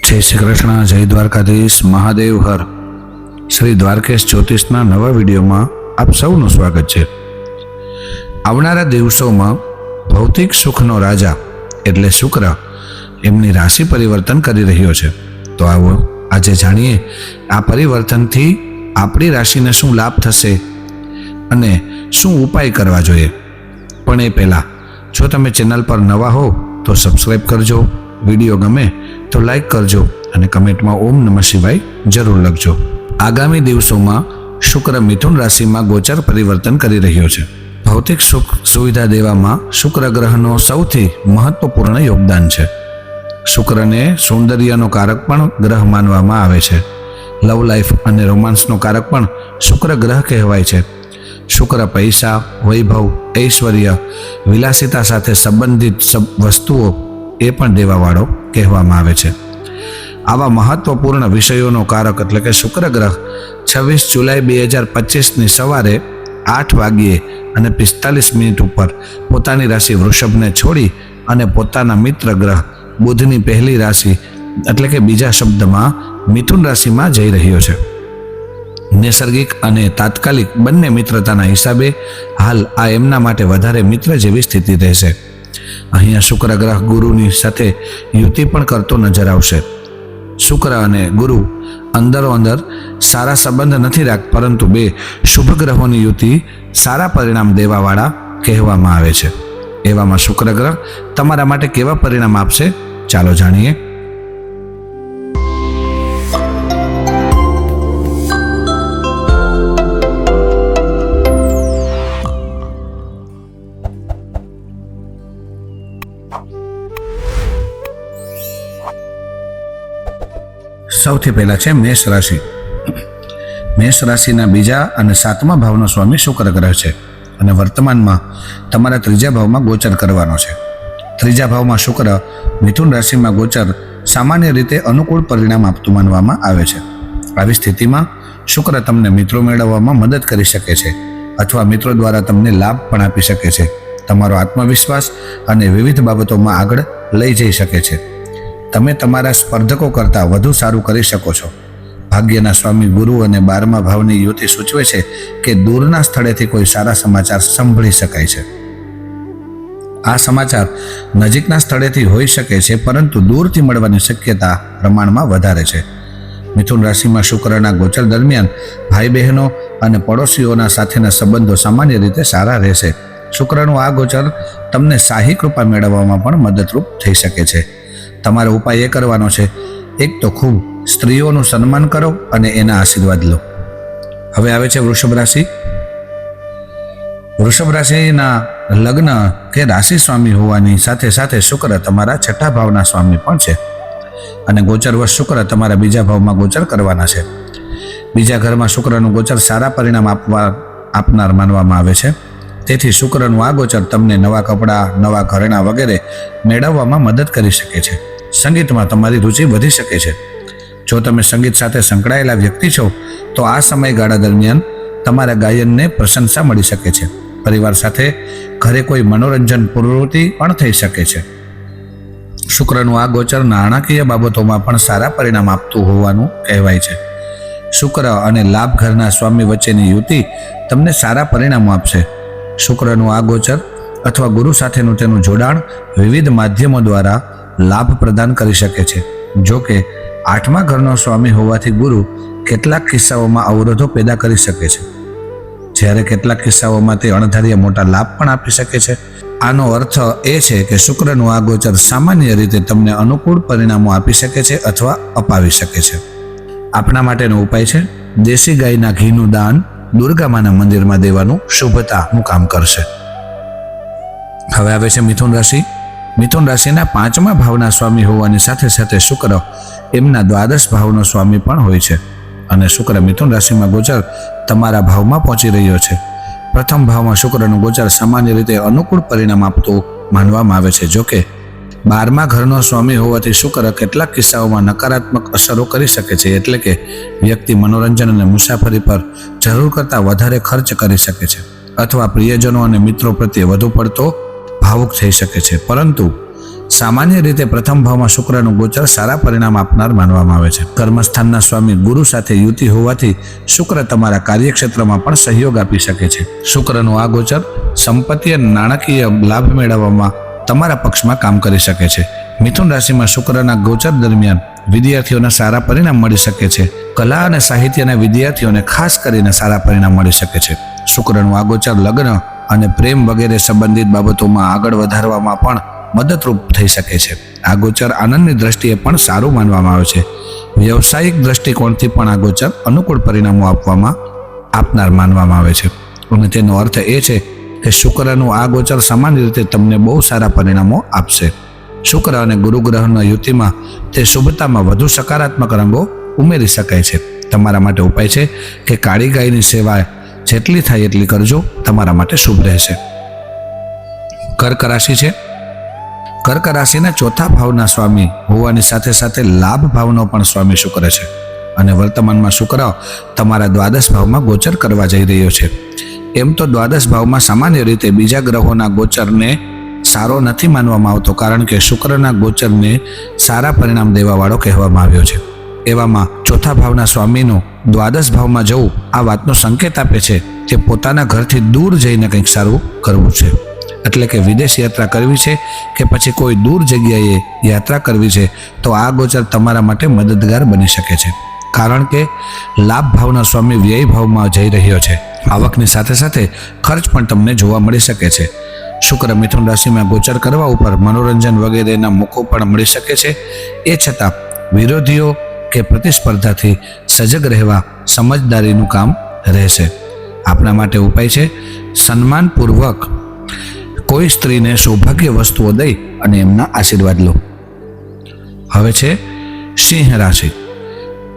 જય શ્રી કૃષ્ણ, જય દ્વારકાધીશ, મહાદેવ હર. શ્રી દ્વારકેશ જ્યોતિષના નવા વિડીયોમાં આપ સૌનું સ્વાગત છે. આવનારા દિવસોમાં ભૌતિક સુખનો રાજા, એટલે શુક્ર, એમની રાશિ પરિવર્તન કરી રહ્યો છે. તો આવો આજે જાણીએ આ પરિવર્તનથી આપણી રાશિને શું લાભ થશે અને શું ઉપાય કરવા જોઈએ. પણ એ પહેલાં, જો તમે ચેનલ પર નવા હો, તો સબસ્ક્રાઈબ કરજો. વીડિયો ગમે તો લાઈક કરજો અને કમેન્ટમાં ઓમ નમઃ શિવાય જરૂર લખજો. આગામી દિવસોમાં શુક્ર મિથુન રાશિમાં ગોચર પરિવર્તન કરી રહ્યો છે. ભૌતિક સુખ સુવિધા દેવામાં શુક્ર ગ્રહનો સૌથી મહત્વપૂર્ણ યોગદાન છે. શુક્રને સૌંદર્યનો કારક પણ ગ્રહ માનવામાં આવે છે. લવ લાઈફ અને રોમાન્સનો કારક પણ શુક્ર ગ્રહ કહેવાય છે. શુક્ર પૈસા, વૈભવ, ઐશ્વર્ય, વિલાસિતા સાથે સંબંધિત સબ- વસ્તુઓ એ પણ દેવાવાળો કહેવામાં આવે છે. આવા મહત્વપૂર્ણ વિષયોનો કારક એટલે કે શુક્ર ગ્રહ છવ્વીસ જુલાઈ બે હજાર પચીસની સવારે આઠ વાગ્યે અને પિસ્તાલીસ મિનિટ ઉપર પોતાની રાશિ વૃષભને છોડી અને પોતાના મિત્ર ગ્રહ બુધની પહેલી રાશિ એટલે કે બીજા શબ્દમાં મિથુન રાશિમાં જઈ રહ્યો છે. નૈસર્ગિક અને તાત્કાલિક બંને મિત્રતાના હિસાબે હાલ આ એમના માટે વધારે મિત્ર જેવી સ્થિતિ રહેશે. અહીંયા શુક્ર ગ્રહ ગુરુની સાથે યુતિ પણ કરતો નજર આવશે. શુક્ર અને ગુરુ અંદરો અંદર સારા સંબંધ નથી રાખ, પરંતુ બે શુભ ગ્રહોની યુતિ સારા પરિણામ દેવાવાળા કહેવામાં આવે છે. એવામાં શુક્ર ગ્રહ તમારા માટે કેવા પરિણામ આપશે? ચાલો જાણીએ. સૌથી પહેલા છે મેષ રાશિ. મેષ રાશિના બીજા અને સાતમા ભાવનો સ્વામી શુક્ર ગ્રહ છે અને વર્તમાનમાં તમારા ત્રીજા ભાવમાં ગોચર કરવાનો છે. ત્રીજા ભાવમાં શુક્ર મિથુન રાશિમાં ગોચર સામાન્ય રીતે અનુકૂળ પરિણામ આપતું માનવામાં આવે છે. આવી સ્થિતિમાં શુક્ર તમને મિત્રો મેળવવામાં મદદ કરી શકે છે અથવા મિત્રો દ્વારા તમને લાભ પણ આપી શકે છે. તમારો આત્મવિશ્વાસ અને વિવિધ બાબતોમાં આગળ લઈ જઈ શકે છે. તમે તમારા સ્પર્ધકો કરતાં વધુ સારું કરી શકો છો. ભાગ્યના સ્વામી ગુરુ અને બારમા ભાવની યુતિ સૂચવે છે કે દૂરના સ્થળેથી કોઈ સારા સમાચાર સંભળી શકાય છે. આ સમાચાર નજીકના સ્થળેથી હોઈ શકે છે, પરંતુ દૂરથી મળવાની શક્યતા પ્રમાણમાં વધારે છે. મિથુન રાશિમાં શુક્રના ગોચર દરમિયાન ભાઈ બહેનો અને પડોશીઓના સાથેના સંબંધો સામાન્ય રીતે સારા રહેશે. શુક્રનું આ ગોચર તમને શાહી કૃપા મેળવવામાં પણ મદદરૂપ થઈ શકે છે. તમારો ઉપાય એ કરવાનો છે. એક તો ખૂબ સ્ત્રીઓનું સન્માન કરો અને એના આશીર્વાદ લો. હવે આવે છે વૃષભ રાશિ. વૃષભ રાશિના લગ્ન કે રાશિ સ્વામી હોવાની સાથે સાથે શુક્ર તમારા છઠ્ઠા ભાવના સ્વામી પણ છે. અને ગોચરવશ શુક્ર તમારા બીજા ભાવમાં ગોચર કરવાના છે. બીજા ઘરમાં શુક્રનું ગોચર સારા પરિણામ આપવા આપનાર માનવામાં આવે છે. તેથી શુક્રનું આ ગોચર તમને નવા કપડાં, નવા ઘરેણાં વગેરે મેળવવામાં મદદ કરી શકે છે. સંગીતમાં તમારી રુચિ વધી શકે છે. જો તમે સંગીત સાથે સંકળાયેલા વ્યક્તિ છો, તો આ સમયગાળા દરમિયાન તમારા ગાયનને પ્રશંસા મળી શકે છે. પરિવાર સાથે ઘરે કોઈ મનોરંજન પ્રવૃત્તિ પણ થઈ શકે છે. શુક્રનું આ ગોચર નાણાકીય બાબતોમાં પણ સારા પરિણામ આપતું હોવાનું કહેવાય છે. શુક્ર અને લાભ ઘરના સ્વામી વચ્ચેની યુતિ તમને સારા પરિણામો આપશે. શુક્રનું આ ગોચર અથવા ગુરુ સાથેનું તેનું જોડાણ વિવિધ માધ્યમો દ્વારા લાભ પ્રદાન કરી શકે છે. જો કે, આઠમા ઘરનો સ્વામી હોવાથી ગુરુ કેટલાક કિસ્સાઓમાં અવરોધો પેદા કરી શકે છે. જ્યારે કેટલાક કિસ્સાઓમાં તે અણધાર્યા મોટા લાભ પણ આપી શકે છે. આનો અર્થ એ છે કે શુક્રનું આ ગોચર સામાન્ય રીતે તમને અનુકૂળ પરિણામો આપી શકે છે અથવા અપાવી શકે છે. આપણા માટેનો ઉપાય છે, દેશી ગાયના ઘીનું દાન દુર્ગામાના મંદિરમાં દેવાનું શુભતાનું કામ કરશે. હવે આવે છે મિથુન રાશિ. મિથુન રાશિના પાંચમા ભાવના સ્વામી હોવાની સાથે સાથે શુક્ર એમના દ્વાદશ ભાવનો સ્વામી પણ હોય છે. અને શુક્ર મિથુન રાશિમાં ગોચર તમારા ભાવમાં પહોંચી રહ્યો છે. પ્રથમ ભાવમાં શુક્રનું ગોચર સામાન્ય રીતે અનુકૂળ પરિણામ આપતું માનવામાં આવે છે. જોકે, બારમા ઘરનો સ્વામી હોવાથી શુક્ર કેટલાક કિસ્સાઓમાં નકારાત્મક અસરો કરી શકે છે. એટલે કે વ્યક્તિ મનોરંજન અને મુસાફરી પર જરૂર કરતાં વધારે ખર્ચ કરી શકે છે. અથવા પ્રિયજનો અને મિત્રો પ્રત્યે વધુ પડતો ભાવુક થઈ શકે છે. પરંતુ સામાન્ય રીતે પ્રથમ ભાવમાં શુક્રનું ગોચર સારા પરિણામ આપનાર માનવામાં આવે છે. કર્મસ્થાનના સ્વામી ગુરુ સાથે યુતિ હોવાથી શુક્ર તમારા કાર્યક્ષેત્રમાં પણ સહયોગ આપી શકે છે. શુક્રનું આ ગોચર સંપત્તિ અને નાણાકીય લાભ મેળવવામાં તમારા પક્ષમાં કામ કરી શકે છે. મિથુન રાશિમાં શુક્રના ગોચર દરમિયાન વિદ્યાર્થીઓને સારા પરિણામ મળી શકે છે. કલા અને સાહિત્યના વિદ્યાર્થીઓને ખાસ કરીને સારા પરિણામ મળી શકે છે. શુક્રનું આ ગોચર લગ્ન અને પ્રેમ વગેરે સંબંધિત બાબતોમાં આગળ વધારવામાં પણ મદદરૂપ થઈ શકે છે. આ ગોચર આનંદની દ્રષ્ટિએ પણ સારું માનવામાં આવે છે. વ્યવસાયિક દ્રષ્ટિકોણથી પણ આ ગોચર અનુકૂળ પરિણામો આપવામાં આપનાર માનવામાં આવે છે. અને તેનો અર્થ એ છે કે શુક્રનું આ ગોચર સામાન્ય રીતે તમને બહુ સારા પરિણામો આપશે. શુક્ર અને ગુરુ ગ્રહના યુતિમાં તે શુભતામાં વધુ સકારાત્મક રંગો ઉમેરી શકાય છે. તમારા માટે ઉપાય છે કે કાળી ગાયની સેવા જેટલી થાય એટલી કરજો, તમારા માટે શુભ રહેશે. કર્ક રાશિ છે. કર્ક રાશિના ચોથા ભાવના સ્વામી હોવાની સાથે સાથે લાભ ભાવનો પણ સ્વામી શુક્ર છે. અને વર્તમાનમાં શુક્ર તમારા દ્વાદશ ભાવમાં ગોચર કરવા જઈ રહ્યો છે. એમ તો દ્વાદશ ભાવમાં સામાન્ય રીતે બીજા ગ્રહોના ગોચરને સારો નથી માનવામાં આવતો, કારણ કે શુક્રના ગોચરને સારા પરિણામ દેવાવાળો કહેવામાં આવ્યો છે. એવામાં ચોથા ભાવના સ્વામીનું દ્વાદશ ભાવમાં જવું આ વાતનો સંકેત આપે છે કે પોતાના ઘરથી દૂર જઈને કંઈક સારું કરવું છે. એટલે કે વિદેશ યાત્રા કરવી છે કે પછી કોઈ દૂર જગ્યાએ યાત્રા કરવી છે તો આ ગોચર તમારા માટે મદદગાર બની શકે છે. કારણ કે લાભ ભાવના સ્વામી વ્યય ભાવમાં જઈ રહ્યો છે. આવકની સાથે સાથે ખર્ચ પણ તમને જોવા મળી શકે છે. શુક્ર મિથુન રાશિમાં ગોચર કરવા ઉપર મનોરંજન વગેરેના મોકો પણ મળી શકે છે. એ છતાં વિરોધીઓ કે પ્રતિસ્પર્ધાથી સજગ રહેવા સમજદારીનું કામ રહેશે. આપણા માટે ઉપાય છે સન્માનપૂર્વક કોઈ સ્ત્રીને સૌભાગ્ય વસ્તુઓ દઈ અને એમના આશીર્વાદ લો. હવે છે સિંહ રાશિ.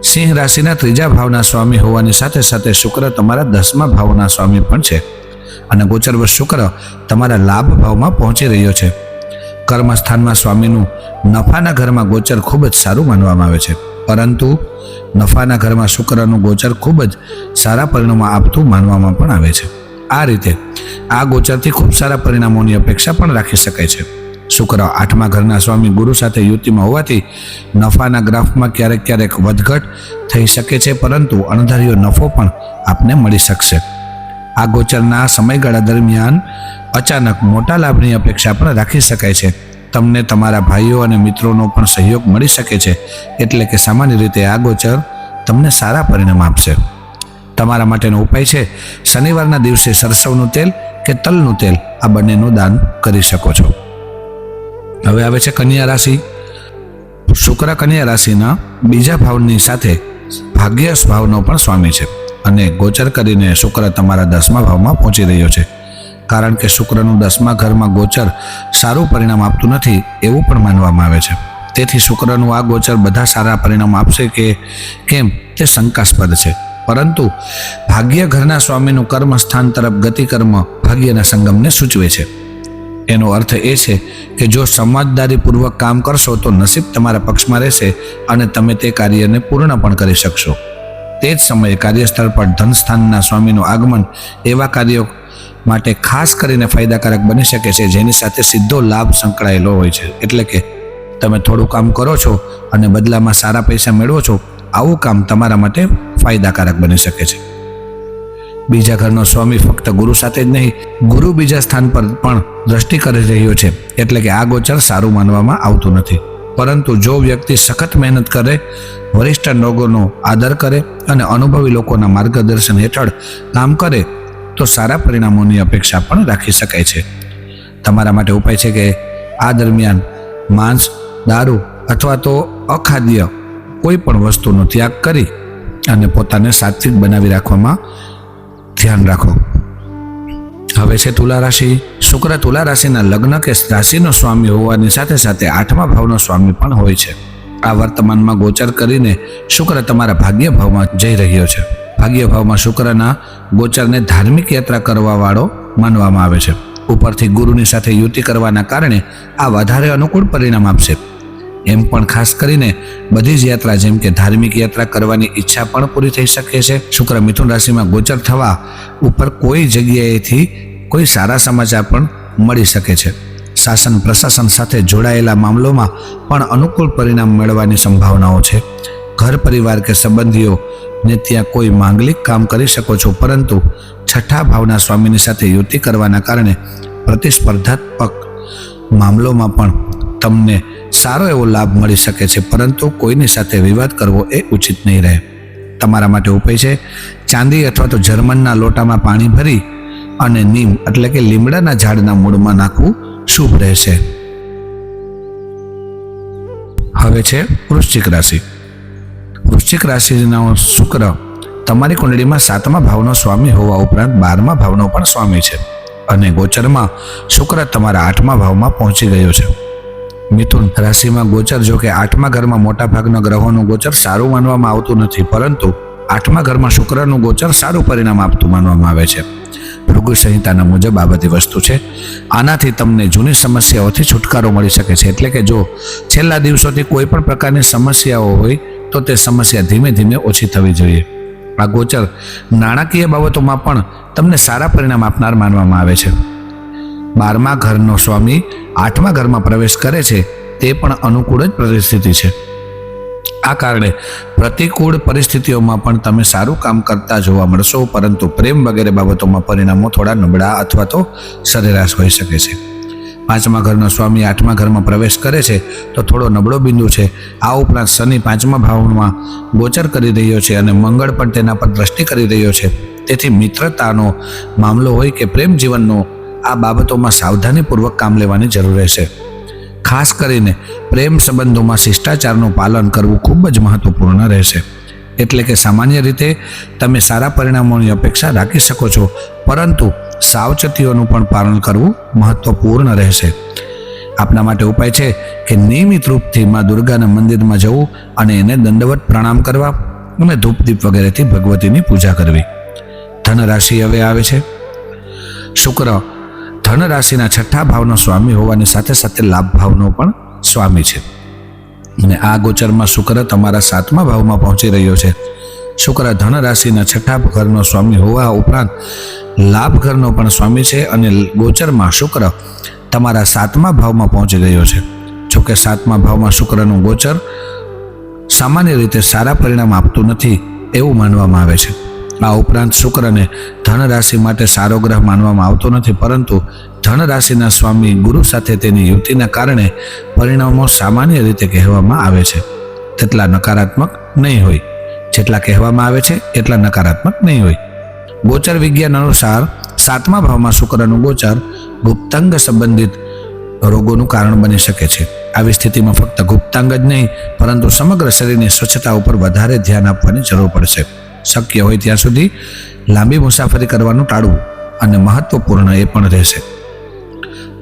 સિંહ રાશિના ત્રીજા ભાવના સ્વામી હોવાની સાથે સાથે શુક્ર તમારા દસમા ભાવના સ્વામી પણ છે અને ગોચરવશ શુક્ર તમારા લાભ ભાવમાં પહોંચી રહ્યો છે. કર્મસ્થાનમાં સ્વામીનું નફાના ઘરમાં ગોચર ખૂબ જ સારું માનવામાં આવે છે. પરંતુ નફાના ઘરમાં શુક્રનું ગોચર ખૂબ જ સારા પરિણામો આપતું માનવામાં પણ આવે છે. આ રીતે આ ગોચરથી ખૂબ સારા પરિણામોની અપેક્ષા પણ રાખી શકાય છે. શુક્ર આઠમા ઘરના સ્વામી ગુરુ સાથે યુતિમાં હોવાથી નફાના ગ્રાફમાં ક્યારેક ક્યારેક વધઘટ થઈ શકે છે, પરંતુ અણધાર્યો નફો પણ આપને મળી શકશે. આ ગોચરના સમયગાળા દરમિયાન અચાનક મોટા લાભની અપેક્ષા પણ રાખી શકાય છે. તમને તમારા ભાઈઓ અને મિત્રોનો પણ સહયોગ મળી શકે છે. એટલે કે સામાન્ય રીતે આ ગોચર તમને સારા પરિણામ આપશે. તમારા માટેનો ઉપાય છે, શનિવારના દિવસે સરસવનું તેલ કે તલનું તેલ. આ બંનેનું દાન કરી શકો છો. હવે આવે છે કન્યા રાશિ. શુક્ર કન્યા રાશિના બીજા ભાવની સાથે ભાગ્યશ ભાવનો પણ સ્વામી છે. અને ગોચર કરીને શુક્ર તમારા દસમા ભાવમાં પહોંચી રહ્યો છે. કારણ કે શુક્રનું દસમા ઘરમાં ગોચર સારું પરિણામ આપતું નથી એવું પણ માનવામાં આવે છે. તેથી શુક્રનું આ ગોચર બધા સારા પરિણામ આપશે કે કેમ તે શંકાસ્પદ છે. પરંતુ ભાગ્ય ઘરના સ્વામીનું કર્મ સ્થાન તરફ ગતિ કર્મ ભાગ્યના સંગમને સૂચવે છે. એનો અર્થ એ છે કે જો સમજદારીપૂર્વક કામ કરશો તો નસીબ તમારા પક્ષમાં રહેશે અને તમે તે કાર્યને પૂર્ણ પણ કરી શકશો. તે જ સમયે કાર્યસ્થળ પર ધનસ્થાનના સ્વામીનું આગમન એવા કાર્યો માટે ખાસ કરીને ફાયદાકારક બની શકે છે, જેની સાથે સીધો લાભ સંકળાયેલો હોય છે. એટલે કે તમે થોડું કામ કરો છો અને બદલામાં સારા પૈસા મેળવો છો, આવું કામ તમારા માટે ફાયદાકારક બની શકે છે. બીજા ઘરનો સ્વામી ફક્ત ગુરુ સાથે જ નહીં, ગુરુ બીજા સ્થાન પર પણ દ્રષ્ટિ કરી રહ્યો છે. એટલે કે આ ગોચર સારું માનવામાં આવતું નથી. પરંતુ જો વ્યક્તિ સખત મહેનત કરે, વરિષ્ઠ લોકોનો આદર કરે અને અનુભવી લોકોના માર્ગદર્શન હેઠળ કામ કરે તો સારા પરિણામોની અપેક્ષા પણ રાખી શકાય છે. તમારા માટે ઉપાય છે કે આ દરમિયાન માંસ, દારૂ અથવા તો અખાદ્ય કોઈ પણ વસ્તુનો ત્યાગ કરી અને પોતાને સાત્વિક બનાવી રાખવામાં ધ્યાન રાખો. હવે છે તુલા રાશિ. શુક્ર તુલા રાશિના લગ્ન કે રાશિનો સ્વામી હોવાની સાથે સાથે આઠમા ભાવનો સ્વામી પણ હોય છે. આ વર્તમાનમાં ગોચર કરીને શુક્ર તમારા ભાગ્ય ભાવમાં જઈ રહ્યો છે. ભાગ્ય ભાવમાં શુક્રના ગોચરને ધાર્મિક યાત્રા કરવાવાળો માનવામાં આવે છે. ઉપરથી ગુરુની સાથે યુતિ કરવાના કારણે આ વધારે અનુકૂળ પરિણામ આપશે. એમ પણ ખાસ કરીને બધી જ યાત્રા જેમ કે ધાર્મિક યાત્રા કરવાની ઈચ્છા પણ પૂરી થઈ શકે છે. શુક્ર મિથુન રાશિમાં ગોચર થવા ઉપર કોઈ જગ્યાએથી કોઈ સારા સમાચાર પણ મળી શકે છે. શાસન પ્રશાસન સાથે જોડાયેલા મામલોમાં પણ અનુકૂળ પરિણામ મેળવવાની સંભાવનાઓ છે. ઘર પરિવાર કે સંબંધીઓને ત્યાં કોઈ માંગલિક કામ કરી શકો છો, પરંતુ છઠ્ઠા ભાવના સ્વામીની સાથે યુતિ કરવાના કારણે પ્રતિસ્પર્ધાત્મક મામલોમાં પણ તમને સારો એવો લાભ મળી શકે છે, પરંતુ કોઈની સાથે વિવાદ કરવો એ ઉચિત નહીં રહે. તમારા માટે ઉપાય છે, ચાંદી અથવા તો જર્મનના લોટામાં પાણી ભરી અને નીમ, એટલે કે લીમડાના ઝાડના મૂળમાં નાખવું શુભ રહેશે. હવે છે વૃશ્ચિક રાશિ. વૃશ્ચિક રાશિનો શુક્ર તમારી કુંડળીમાં સાતમા ભાવનો સ્વામી હોવા ઉપરાંત બારમા ભાવનો પણ સ્વામી છે. અને ગોચરમાં શુક્ર તમારા આઠમા ભાવમાં પહોંચી ગયો છે. મિથુન રાશિમાં ગોચર જો કે આઠમા ઘરમાં મોટા ભાગના ગ્રહોનું ગોચર સારું માનવામાં આવતું નથી, પરંતુ આઠમા ઘરમાં શુક્રનું ગોચર સારું પરિણામ આપતું માનવામાં આવે છે. ભૃગુ સંહિતાના મુજબ આ બધી વસ્તુ છે. આનાથી તમને જૂની સમસ્યાઓથી છુટકારો મળી શકે છે. એટલે કે જો છેલ્લા દિવસોથી કોઈ પણ પ્રકારની સમસ્યાઓ હોય તો તે સમસ્યા ધીમે ધીમે ઓછી થવી જોઈએ. આ ગોચર નાણાકીય બાબતોમાં પણ તમને સારા પરિણામ આપનાર માનવામાં આવે છે. બારમા ઘરનો સ્વામી આઠમા ઘરમાં પ્રવેશ કરે છે, તે પણ અનુકૂળ જ પરિસ્થિતિ છે. આ કારણે પ્રતિકૂળ પરિસ્થિતિઓમાં પણ તમે સારું કામ કરતા જોવા મળશો, પરંતુ પ્રેમ વગેરે બાબતોમાં પરિણામો થોડા નબળા અથવા તો સરેરાશ હોઈ શકે છે. પાંચમા ઘરનો સ્વામી આઠમા ઘરમાં પ્રવેશ કરે છે તો થોડો નબળો બિંદુ છે. આ ઉપરાંત શનિ પાંચમા ભાવમાં ગોચર કરી રહ્યો છે અને મંગળ પણ તેના પર દ્રષ્ટિ કરી રહ્યો છે. તેથી મિત્રતાનો મામલો હોય કે પ્રેમ જીવનનો, આ બાબતોમાં સાવધાનીપૂર્વક કામ લેવાની જરૂર રહેશે. ખાસ કરીને પ્રેમ સંબંધોમાં શિષ્ટાચારનું પાલન કરવું ખૂબ જ મહત્વપૂર્ણ રહેશે. એટલે કે સામાન્ય રીતે તમે સારા પરિણામોની અપેક્ષા રાખી શકો છો. પરંતુ સાવચેતીઓનું પણ પાલન કરવું મહત્વપૂર્ણ રહેશે. આપના માટે ઉપાય છે કે નિયમિત રૂપથી મા દુર્ગાના મંદિરમાં જવું અને એને દંડવત પ્રણામ કરવા અને ધૂપદીપ વગેરેથી ભગવતીની પૂજા કરવી. ધન રાશિ હવે આવે છે. શુક્ર ધન રાશિના છઠ્ઠા ભાવનો સ્વામી હોવાની સાથે સાથે લાભ ભાવનો પણ સ્વામી છે. અને આ ગોચરમાં શુક્ર તમારા સાતમા ભાવમાં પહોંચી રહ્યો છે. શુક્ર ધન રાશિના છઠ્ઠા ઘરનો સ્વામી હોવા ઉપરાંત લાભ ઘરનો પણ સ્વામી છે અને ગોચરમાં શુક્ર તમારા સાતમા ભાવમાં પહોંચી ગયો છે. જોકે સાતમા ભાવમાં શુક્રનું ગોચર સામાન્ય રીતે સારા પરિણામ આપતું નથી એવું માનવામાં આવે છે. આ ઉપરાંત શુક્રને ધન રાશિ માટે સારો ગ્રહ માનવામાં આવતો નથી, પરંતુ ધન રાશિના સ્વામી ગુરુ સાથે તેની યુતિના કારણે પરિણામો સામાન્ય રીતે કહેવામાં આવે છે. તેટલા નકારાત્મક નહીં હોય. જેટલા કહેવામાં આવે છે એટલા નકારાત્મક નહીં હોય. ગોચર વિજ્ઞાન અનુસાર સાતમા ભાવમાં શુક્રનું ગોચર ગુપ્તાંગ સંબંધિત રોગોનું કારણ બની શકે છે. આવી સ્થિતિમાં ફક્ત ગુપ્તાંગ જ નહીં, પરંતુ સમગ્ર શરીરની સ્વચ્છતા ઉપર વધારે ધ્યાન આપવાની જરૂર પડશે. શક્ય હોય ત્યાં સુધી લાંબી મુસાફરી કરવાનું ટાળવું અને મહત્વપૂર્ણ એ પણ રહેશે.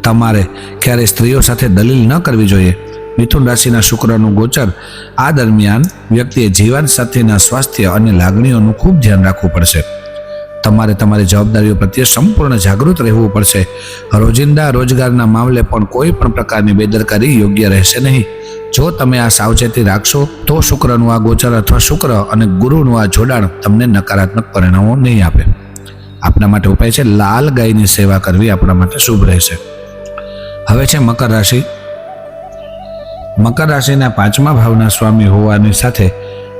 તમારે ક્યારેય સ્ત્રીઓ સાથે દલીલ ન કરવી જોઈએ. મિથુન રાશિના શુક્રનું ગોચર આ દરમિયાન વ્યક્તિએ જીવન સાથેના સ્વાસ્થ્ય અને લાગણીઓનું ખૂબ ધ્યાન રાખવું પડશે. તમારે તમારી જવાબદારીઓ પ્રત્યે સંપૂર્ણ જાગૃત રહેવું પડશે. રોજિંદા રોજગારના મામલે પણ કોઈ પણ પ્રકારની બેદરકારી યોગ્ય રહેશે નહીં. જો તમે આ સાવચેતી રાખશો, તો શુક્રનું આ ગોચર અથવા શુક્ર અને ગુરુનું આ જોડાણ તમને નકારાત્મક પરિણામો નહીં આપે. આપણા માટે ઉપાય છે લાલ ગાયની સેવા કરવી. આપણા માટે શુભ રહેશે. હવે છે મકર રાશિ. મકર રાશિના પાંચમા ભાવના સ્વામી હોવાની સાથે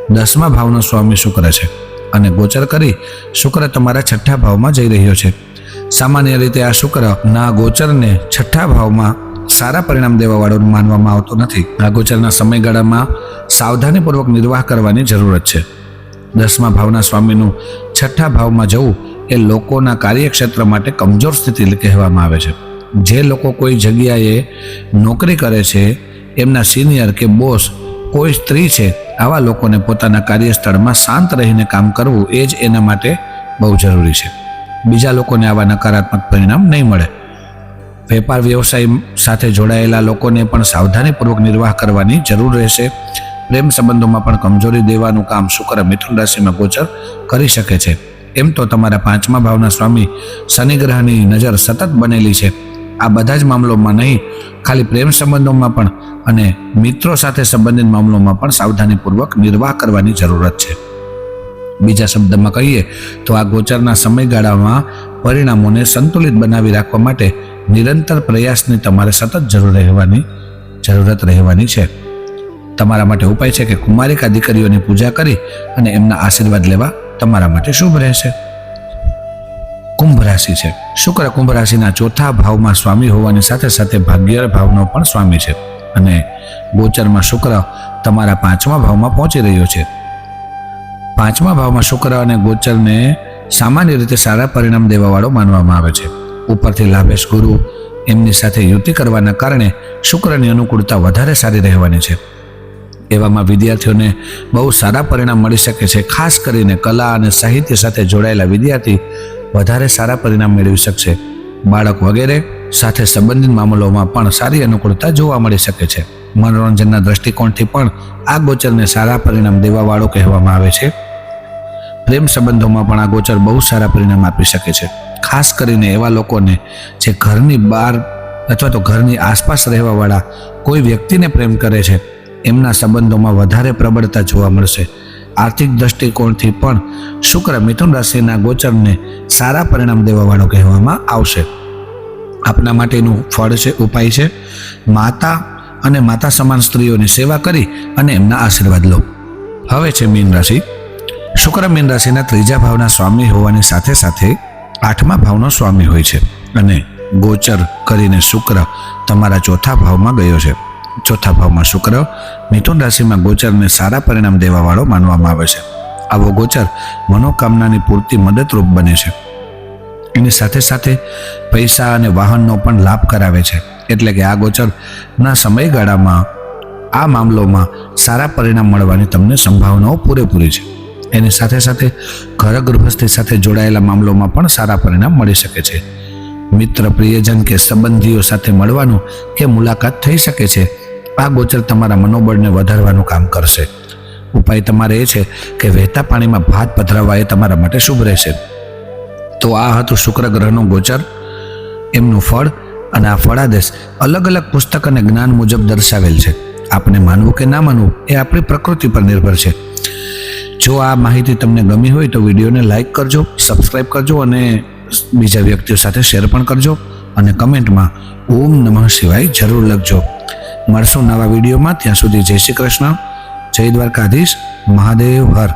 દસમા ભાવનો સ્વામી શુક્ર છે અને ગોચર કરી શુક્ર તમારા છઠ્ઠા ભાવમાં જઈ રહ્યો છે. સામાન્ય રીતે આ શુક્ર ના ગોચરને છઠ્ઠા ભાવમાં સારા પરિણામ દેવાવાળો માનવામાં આવતો નથી. આ ગોચરના સમયગાળામાં સાવધાનીપૂર્વક નિર્વાહ કરવાની જરૂરત છે. દસમા ભાવના સ્વામીનું છઠ્ઠા ભાવમાં જવું એ લોકોના કાર્યક્ષેત્ર માટે કમજોર સ્થિતિ કહેવામાં આવે છે. જે લોકો કોઈ જગ્યાએ નોકરી કરે છે એમના સિનિયર કે બોસ કોઈ સ્ત્રી છે, આવા લોકોને પોતાના કાર્યસ્થળમાં શાંત રહીને કામ કરવું એ જ એના માટે બહુ જરૂરી છે. બીજા લોકોને આવા નકારાત્મક પરિણામ નહીં મળે. વેપાર વ્યવસાય સાથે જોડાયેલા લોકોને પણ સાવધાનીપૂર્વક નિર્વાહ કરવાની જરૂર રહેશે. પ્રેમ સંબંધોમાં પણ કમજોરી દેવાનું કામ શુક્ર મિથુન રાશિમાં ગોચર કરી શકે છે. એમ તો તમારા પાંચમા ભાવના સ્વામી શનિ ગ્રહની નજર સતત બનેલી છે. આ બધા જ મામલોમાં નહીં, ખાલી પ્રેમ સંબંધોમાં પણ અને મિત્રો સાથે સંબંધિત મામલોમાં પણ સાવધાનીપૂર્વક નિર્વાહ કરવાની જરૂરત છે. બીજા શબ્દમાં કહીએ તો આ ગોચરના સમયગાળામાં પરિણામોને સંતુલિત બનાવી રાખવા માટે નિરંતર પ્રયાસની તમારે સતત જરૂર રહેવાની, જરૂરત રહેવાની છે. તમારા માટે ઉપાય છે કે કુમારિકા દીકરીઓની પૂજા કરી અને એમના આશીર્વાદ લેવા તમારા માટે શુભ રહેશે. કુંભ રાશિ છે. શુક્ર કુંભ રાશિના ચોથા ભાવમાં સ્વામી હોવાની સાથે સાથે ભાગ્ય ભાવનો પણ સ્વામી છે. અને ગોચરમાં શુક્ર તમારા પાંચમા ભાવમાં પહોંચી રહ્યો છે. પાંચમા ભાવમાં શુક્ર અને ગોચરને સામાન્ય રીતે સારા પરિણામ દેવાવાળો માનવામાં આવે છે. ઉપરથી લાભેશ ગુરુ એમની સાથે યુતિ કરવાના કારણે શુક્રની અનુકૂળતા વધારે સારી રહેવાની છે. એવામાં વિદ્યાર્થીઓને બહુ સારા પરિણામ મળી શકે છે. ખાસ કરીને કલા અને સાહિત્ય સાથે જોડાયેલા વિદ્યાર્થી વધારે સારા પરિણામ મેળવી શકશે. બાળક વગેરે સાથે સંબંધિત મામલોમાં પણ સારી અનુકૂળતા જોવા મળી શકે છે. મનોરંજનના દ્રષ્ટિકોણથી પણ આ ગોચરને સારા પરિણામ દેવાવાળો કહેવામાં આવે છે. પ્રેમ સંબંધોમાં પણ આ ગોચર બહુ સારા પરિણામ આપી શકે છે. ખાસ કરીને એવા લોકોને જે ઘરની બહાર અથવા તો ઘરની આસપાસ રહેવાવાળા કોઈ વ્યક્તિને પ્રેમ કરે છે, એમના સંબંધોમાં વધારે પ્રબળતા જોવા મળશે. આર્થિક દ્રષ્ટિકોણથી પણ શુક્ર મિથુન રાશિના ગોચરને સારા પરિણામ દેવાવાળો કહેવામાં આવશે. આપના માટેનું ફળ છે, ઉપાય છે. માતા અને માતા સમાન સ્ત્રીઓની સેવા કરી અને એમના આશીર્વાદ લો. હવે છે મીન રાશિ. શુક્ર મીન રાશિના ત્રીજા ભાવના સ્વામી હોવાની સાથે સાથે આઠમા ભાવનો સ્વામી હોય છે અને ગોચર કરીને શુક્ર તમારા ચોથા ભાવમાં ગયો છે. ચોથા ભાવમાં શુક્ર, મિથુન રાશિમાં ગોચરને સારા પરિણામ દેવાવાળો માનવામાં આવે છે. આવો ગોચર મનોકામનાની પૂર્તિ મદદરૂપ બને છે. એની સાથે સાથે પૈસા અને વાહનનો પણ લાભ કરાવે છે. એટલે કે આ ગોચરના સમયગાળામાં આ મામલોમાં સારા પરિણામ મળવાની તમને સંભાવનાઓ પૂરેપૂરી છે. એની સાથે સાથે ઘર ગૃહસ્થી સાથે જોડાયેલા મામલોમાં પણ સારા પરિણામ મળી શકે છે. મિત્ર, પ્રિયજન કે સંબંધીઓ સાથે મળવાનું કે મુલાકાત થઈ શકે છે આ ગોચર તમારા મનોબળને વધારવાનું કામ કરશે. ઉપાય તમારે એ છે કે વહેતા પાણીમાં ભાત પધરાવવા એ તમારા માટે શુભ રહેશે. તો આ હતું શુક્ર ગ્રહનું ગોચર. એમનું ફળ અને આ ફળાદેશ અલગ અલગ પુસ્તક અને જ્ઞાન મુજબ દર્શાવેલ છે. આપણે માનવું કે ના માનવું એ આપણી પ્રકૃતિ પર નિર્ભર છે. જો આ માહિતી તમને ગમી હોય તો વિડીયોને લાઇક કરજો સબસ્ક્રાઈબ કરજો અને બીજા વ્યક્તિઓ સાથે શેર પણ કરજો અને કમેન્ટમાં ઓમ નમઃ શિવાય જરૂર લખજો. મળશું નવા વિડીયોમાં. ત્યાં સુધી જય શ્રી કૃષ્ણ. જય દ્વારકાધીશ. મહાદેવ હર.